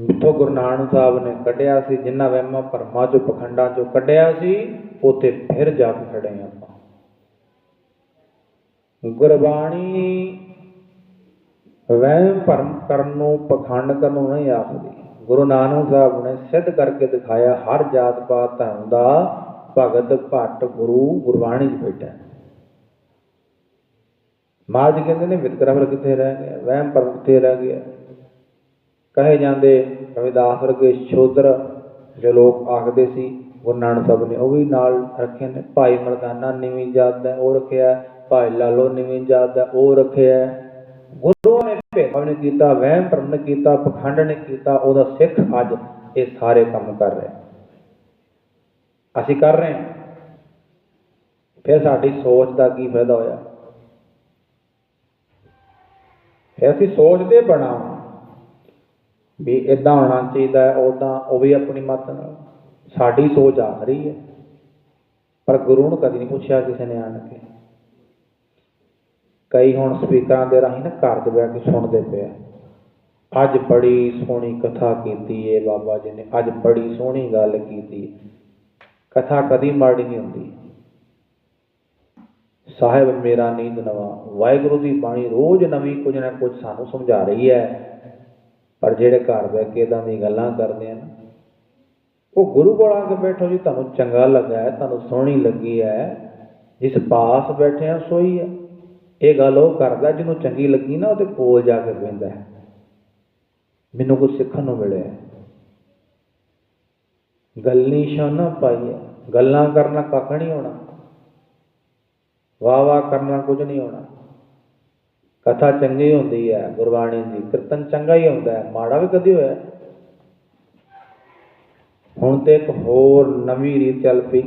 ਜਿੱਥੋਂ ਗੁਰੂ ਨਾਨਕ ਸਾਹਿਬ ਨੇ ਕੱਢਿਆ ਸੀ ਜਿਨ੍ਹਾਂ ਵਹਿਮਾਂ ਭਰਮਾਂ ਚੋਂ, ਪਖੰਡਾਂ ਚੋਂ ਕੱਢਿਆ ਸੀ, ਉੱਥੇ ਫਿਰ ਜਾ ਕੇ ਖੜੇ ਆਪਾਂ। ਗੁਰਬਾਣੀ ਵਹਿਮ ਭਰਮ ਕਰਨ ਨੂੰ, ਪਖੰਡ ਕਰਨ ਨੂੰ ਨਹੀਂ ਆਖਦੀ। ਗੁਰੂ ਨਾਨਕ ਸਾਹਿਬ ਨੇ ਸਿੱਧ ਕਰਕੇ ਦਿਖਾਇਆ, ਹਰ ਜਾਤ ਪਾਤ ਧਰਮ ਦਾ ਭਗਤ, ਭੱਟ, ਗੁਰੂ, ਗੁਰਬਾਣੀ 'ਚ ਬੈਠਾ ਹੈ। ਮਾਜ ਕਹਿੰਦੇ ਨੇ, ਵਿਤਕਰਾ ਫਿਰ ਕਿੱਥੇ ਰਹਿ ਗਿਆ? ਵਹਿਮ ਭਰਮ ਕਿੱਥੇ ਰਹਿ ਗਿਆ? ਕਹੇ ਜਾਂਦੇ ਰਵਿਦਾਸ ਵਰਗੇ ਸ਼ੋਦਰ ਜਿਹੜੇ ਲੋਕ ਆਖਦੇ ਸੀ ਗੁਰੂ ਨਾਨਕ ਸਾਹਿਬ ਨੇ, ਉਹ ਵੀ ਨਾਲ ਰੱਖੇ ਨੇ। ਭਾਈ ਮਰਦਾਨਾ ਨੀਵੀਂ ਜਾਤ ਦਾ, ਉਹ ਰੱਖਿਆ। ਭਾਈ ਲਾਲੋ ਨੀਵੀਂ ਜਾਤ ਦਾ, ਉਹ ਰੱਖਿਆ। ਗੁਰੂ ਨੇ ਭੇਦਭਾਵ ਨੇ ਕੀਤਾ, ਵਹਿਮ ਭਰਮ ਨੇ ਕੀਤਾ, ਪਖੰਡ ਨੇ ਕੀਤਾ, ਉਹਦਾ ਸਿੱਖ ਅੱਜ ਇਹ ਸਾਰੇ ਕੰਮ ਕਰ ਰਿਹਾ। ਅਸੀਂ ਕਰ ਰਹੇ ਹਾਂ। ਫਿਰ ਸਾਡੀ ਸੋਚ ਦਾ ਕੀ ਫਾਇਦਾ ਹੋਇਆ? ਫਿਰ ਅਸੀਂ ਸੋਚਦੇ ਬਣਾ ਵੀ ਇਦਾਂ ਹੋਣਾ ਚਾਹੀਦਾ ਹੈ ਉਦਾਂ ਉਹ ਵੀ ਆਪਣੀ ਮਤ ਨਾਲ ਸਾਡੀ ਸੋਚ ਆ ਰਹੀ ਹੈ। ਪਰ ਗੁਰੂ ਨੂੰ ਕਦੀ ਨਹੀਂ ਪੁੱਛਿਆ ਕਿਸੇ ਨੇ ਆਣ ਕੇ। ਕਈ ਹੁਣ ਸਪੀਕਰਾਂ ਦੇ ਰਾਹੀਂ ਨਾ ਘਰ 'ਚ ਬਹਿ ਕੇ ਸੁਣਦੇ ਪਿਆ ਅੱਜ ਬੜੀ ਸੋਹਣੀ ਕਥਾ ਕੀਤੀ ਏ ਬਾਬਾ ਜੀ ਨੇ, ਅੱਜ ਬੜੀ ਸੋਹਣੀ ਗੱਲ ਕੀਤੀ ਕਥਾ ਕਦੀ ਮਾੜੀ ਨਹੀਂ ਹੁੰਦੀ। ਸਾਹਿਬ ਮੇਰਾ ਨੀਂਦ ਨਵਾ, ਵਾਹਿਗੁਰੂ ਦੀ ਬਾਣੀ ਰੋਜ਼ ਨਵੀਂ ਕੁਝ ਨਾ ਕੁਝ ਸਾਨੂੰ ਸਮਝਾ ਰਹੀ ਹੈ। ਪਰ ਜਿਹੜੇ ਘਰ ਬਹਿ ਕੇ ਇਦਾਂ ਦੀ ਗੱਲਾਂ ਕਰਦੇ ਹਨ ਉਹ ਗੁਰੂ ਕੋਲ ਆ ਕੇ ਬੈਠੋ ਜੀ, ਤੁਹਾਨੂੰ ਚੰਗਾ ਲੱਗਾ ਹੈ, ਤੁਹਾਨੂੰ ਸੋਹਣੀ ਲੱਗੀ ਹੈ, ਜਿਸ ਪਾਸ ਬੈਠੇ ਆ, ਸੋਈ ਹੈ ਇਹ ਗੱਲ ਉਹ ਕਰਦਾ ਜਿਹਨੂੰ ਚੰਗੀ ਲੱਗੀ ਨਾ ਉਹਦੇ ਕੋਲ ਜਾ ਕੇ ਬਹਿੰਦਾ ਹੈ। ਮੈਨੂੰ ਕੁਝ ਸਿੱਖਣ ਨੂੰ ਮਿਲਿਆ ਹੈ। ਗੱਲ ਨਿਸ਼ਾਨਾ ਪਾਈ ਹੈ। ਗੱਲਾਂ ਕਰਨਾ ਕੱਖ ਨਹੀਂ ਹੋਣਾ। ਵਾਹ ਵਾਹ ਕਰਨਾ ਕੁਝ ਨਹੀਂ ਹੋਣਾ। ਕਥਾ ਚੰਗੀ ਹੁੰਦੀ ਹੈ, ਗੁਰਬਾਣੀ ਦੀ ਕੀਰਤਨ ਚੰਗਾ ਹੀ ਹੁੰਦਾ ਹੈ, ਮਾੜਾ ਵੀ ਕਦੀ ਹੋਇਆ? ਹੁਣ ਤੇ ਇੱਕ ਹੋਰ ਨਵੀਂ ਰੀਤ ਚੱਲ ਪਈ।